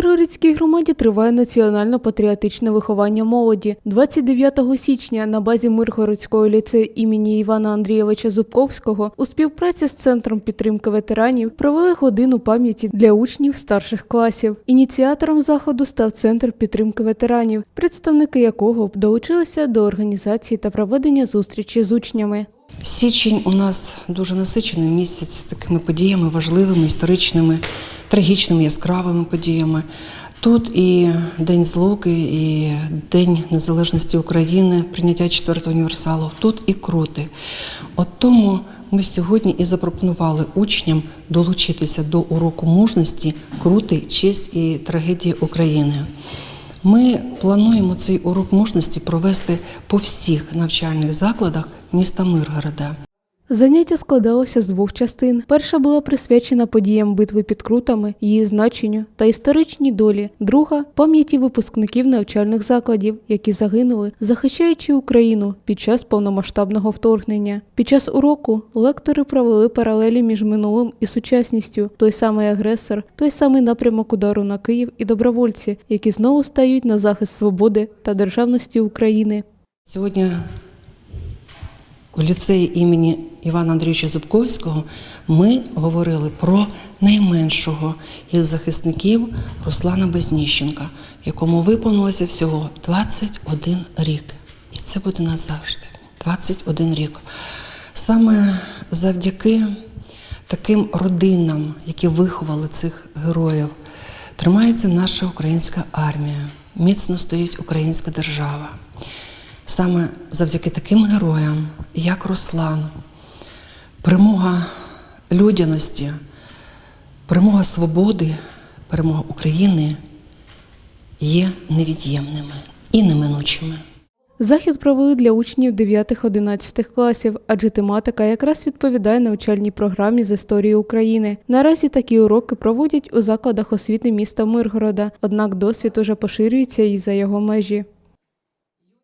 Миргородській громаді триває національно-патріотичне виховання молоді. 29 січня на базі Миргородського ліцею імені Івана Андрійовича Зубковського у співпраці з Центром підтримки ветеранів провели годину пам'яті для учнів старших класів. Ініціатором заходу став Центр підтримки ветеранів, представники якого долучилися до організації та проведення зустрічі з учнями. Січень у нас дуже насичений місяць такими подіями важливими, історичними, трагічними, яскравими подіями. Тут і День Злуки, і День Незалежності України, прийняття четвертого універсалу. Тут і крути. От тому ми сьогодні і запропонували учням долучитися до уроку мужності, крути, честь і трагедії України. Ми плануємо цей урок мужності провести по всіх навчальних закладах міста Миргорода. Заняття складалося з двох частин. Перша була присвячена подіям битви під крутами, її значенню та історичній долі. Друга пам'яті випускників навчальних закладів, які загинули, захищаючи Україну під час повномасштабного вторгнення. Під час уроку лектори провели паралелі між минулим і сучасністю. Той самий агресор, той самий напрямок удару на Київ і добровольці, які знову стають на захист свободи та державності України. Сьогодні у ліцеї імені Івана Андрійовича Зубковського ми говорили про найменшого із захисників Руслана Безніщенка, якому виповнилося всього 21 рік. І це буде назавжди. 21 рік. Саме завдяки таким родинам, які виховали цих героїв, тримається наша українська армія, міцно стоїть українська держава. Саме завдяки таким героям, як Руслан, перемога людяності, перемога свободи, перемога України є невід'ємними і неминучими. Захід провели для учнів 9-11 класів, адже тематика якраз відповідає навчальній програмі з історії України. Наразі такі уроки проводять у закладах освіти міста Миргорода, однак досвід уже поширюється і за його межі.